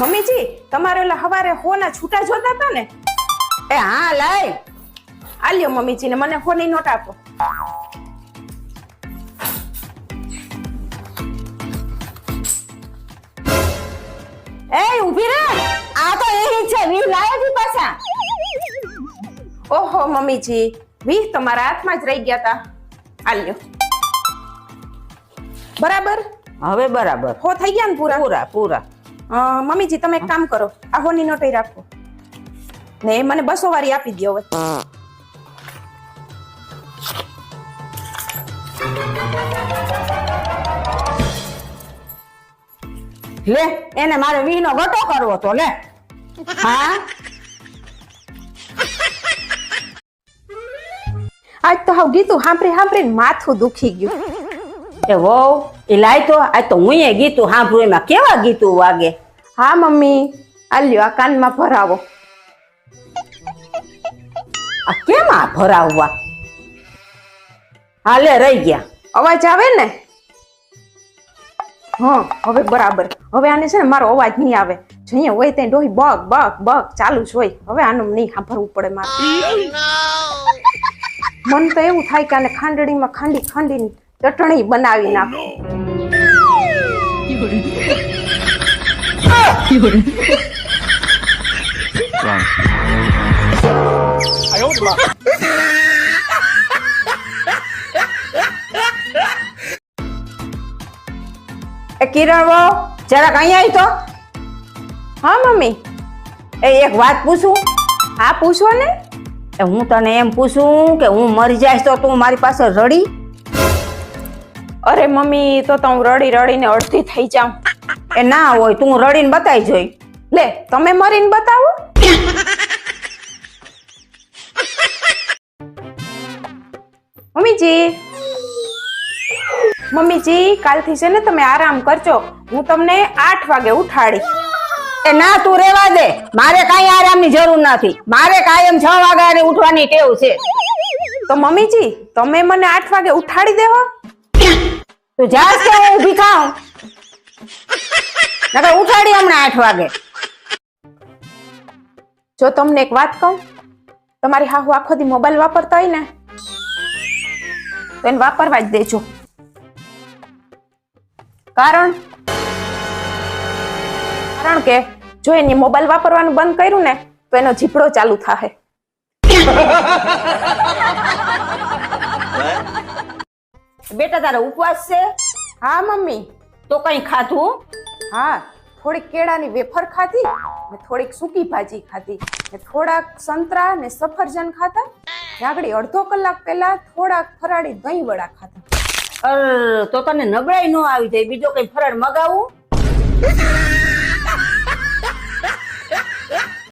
મમ્મીજી તમારે ઓલા હવારે હોના છૂટા જોતા હતા ને? એ હા લાય. આલ્યો મમ્મીજીને મને હોની નોટ આપો. એ ઊભી રે. આ તો એહી છે વી લાય પાછા. ઓહો મમ્મીજી વી તમારા હાથમાં જ રહી ગયા તા. આલ્યો બરાબર? હવે બરાબર. હો થઈ ગયા ને પૂરા? પૂરા પૂરા. મમ્મીજી, તમે એક કામ કરો. આ હોની નોટ રાખો. ને એ મને બસો વાળી આપી દો હવે. લે, એને મારે વીનો ગટો કરવો તો, લે. હા? આજ તો હાવ ગીતું સાંભળી સાંભળીને માથું દુખી ગયું. એ વહુ, એ લાય તો આ તો હું ગીતું સાંભળું એમાં કેવા ગીતું વાગે? હા, મમ્મી. આલ્યો, આ કાનમાં ભરાવો. આ કેમ આ ભરાવવા? હાલે, રહી ગયા. અવાજ આવે ને? હા, હવે બરાબર. હવે આને છે ને મારો અવાજ નહીં આવે. જો હોય ત્યાં ડોહી બગ બગ બગ ચાલુ જ હોય. હવે આનું નહીં સાંભળવું પડે મારે. મન તો એવું થાય કે આને ખાંડણીમાં ખાંડી ખાંડીને ચટણી બનાવી નાખો. એ કિરણ વહુ જરાક અહીંયા આવી તો. હા, મમ્મી. એ એક વાત પૂછું. હા, પૂછો ને. એ હું તને એમ પૂછું કે હું મરી જઈશ તો તું મારી પાસે રડી? અરે મમ્મી, તો તો રડી રડીને અડધી થઈ જાઉં. એ ના હોય તું રડીને બતાવી જોઈ. લે તમે મરીને બતાવો. મમ્મીજી. મમ્મીજી કાલથી છે ને તમે આરામ કરજો. હું તમને આઠ વાગે ઉઠાડી એ ના તું રેવા દે. મારે કાંઈ આરામની જરૂર નથી. મારે કાયમ છ વાગ્યાની ઉઠવાની ટેવ છે. તો મમ્મીજી તમે મને આઠ વાગે ઉઠાડી દેવો તું જાસ કે હું ઊભી થાઉં નકર ઉઠાડી હમણાં આઠ વાગે. જો તમને એક વાત કહું તમારી હાહુ આખો દી મોબાઈલ વાપરતા હોય ને તો એને વાપરવા જ દેજો. કારણ કારણ કે જો એને મોબાઈલ વાપરવાનું બંધ કર્યું ને તો એનો જીપડો ચાલુ થાહે. બેટા તારો ઉપવાસ છે? હા મમ્મી. તો કઈ ખાધું? હા, થોડીક કેળાની વેફર ખાધી ને થોડીક સૂકી ભાજી ખાધી ને થોડાક સંતરા ને સફરજન ખાતા ને અડધો કલાક પહેલા થોડાક ફરાળી દહીં વડા ખાતા અર તો તને નબળાઈ ન આવી જાય, બીજો કઈ ફરાળ મગાવું?